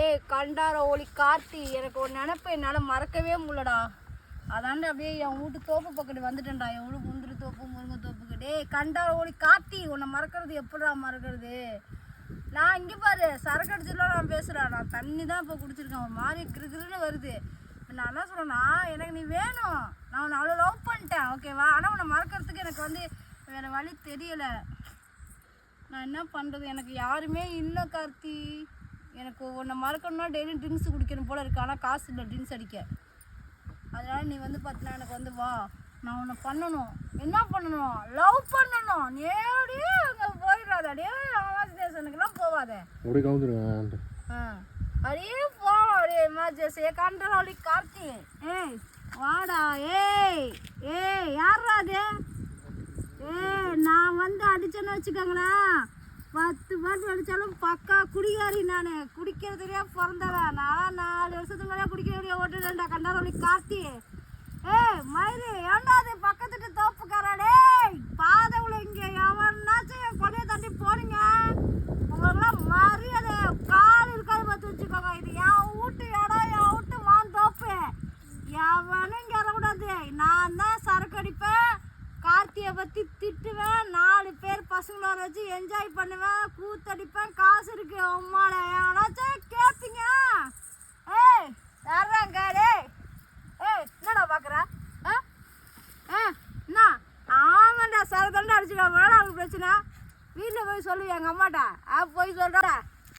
ஏய் கண்டார ஒளி கார்த்தி எனக்கு ஒரு நினப்பு என்னால் மறக்கவே முடியலடா. அதாண்ட அப்படியே என் வீட்டு தோப்பு பக்கத்து வந்துட்டேன்டா. என் வீடு முந்திரி தோப்பு முருங்கை தோப்புக்கு. டேய் கண்டார ஒளி கார்த்தி உன்னை மறக்கிறது எப்படிடா மறக்கிறது? நான் இங்கே பாரு சரக்கு அடிச்சுலாம் நான் பேசுகிறேன் நான் தண்ணி தான் இப்போ குடிச்சிருக்கேன். ஒரு மாதிரி கிருக்குன்னு வருது. நான் என்ன சொல்கிறேன்னா எனக்கு நீ வேணும். நான் உன்னை அவ்வளோ லவ் பண்ணிட்டேன் ஓகேவா ஆனால் உன்னை மறக்கிறதுக்கு எனக்கு வந்து வேறு வழி தெரியலை. நான் என்ன பண்ணுறது எனக்கு யாருமே இல்லை கார்த்தி. எனக்கு உன்னை மறக்கணும்னா டெய்லி ட்ரிங்க்ஸ் குடிக்கணும் போல இருக்கு. ஆனால் காசு இல்லை ட்ரிங்க்ஸ் அடிக்க. அதனால நீ வந்து பார்த்தீங்கன்னா எனக்கு வந்து வா நான் உன்னை பண்ணணும். என்ன பண்ணணும்? லவ் பண்ணணும். நேரடியே அங்கே போயிடாத. அடியே ஸ்டேஷனுக்குலாம் போவாத. முடி கவுந்துருவேன் ஆ. அடியே போவோம் அப்படியே எமர்ஜென்சி கண்டனோலி கார்த்தி. ஏய் வாடா. ஏய் ஏய் யாரா அது? ஏய் நான் வந்து அடிச்சேன்னு வச்சுக்கோங்களேன். பத்து பாட்டு அடித்தாலும் பக்கா குடிகாரி நான். குடிக்கிறதுலேயே பிறந்தவன் நான் நாலு வருஷத்துக்கு மேலே குடிக்கிறவரையே ஓட்டுறேன்டா கண்டாரோலி காத்தி ஏய் மயிறு ஏண்டாது பக்கத்துட்டு தோப்புக்காரடே பாதவுல இங்கே எவனாச்சும் என் கொடையை தட்டி போடுங்க. உங்களுக்குலாம் மரியாதை. கால் இருக்காது பார்த்து வச்சுக்கோங்க. இது என் வீட்டு இடம் என் வீட்டு மான் தோப்பு. எவனும் இங்கே வரக்கூடாது. நான் தான் சரக்கு அடிப்பேன். கார்த்தியை பற்றி திட்டுவேன். நான் பசங்களோட வச்சு என்ஜாய் பண்ணுவேன் கூத்தடிப்பேன் காசு இருக்கு உம்மால. யாராச்சும் கேட்பீங்க ஏய் தர்றாங்க டேய் ஏய் என்னடா பார்க்குற ஆ? ஆ என்ன? ஆமாண்டா சரதண்டா அடிச்சுக்கா அவங்க பிரச்சனை? வீட்டில் போய் சொல்லுவேன் எங்கள் அம்மாட்டா. ஆ போய் சொல்கிறா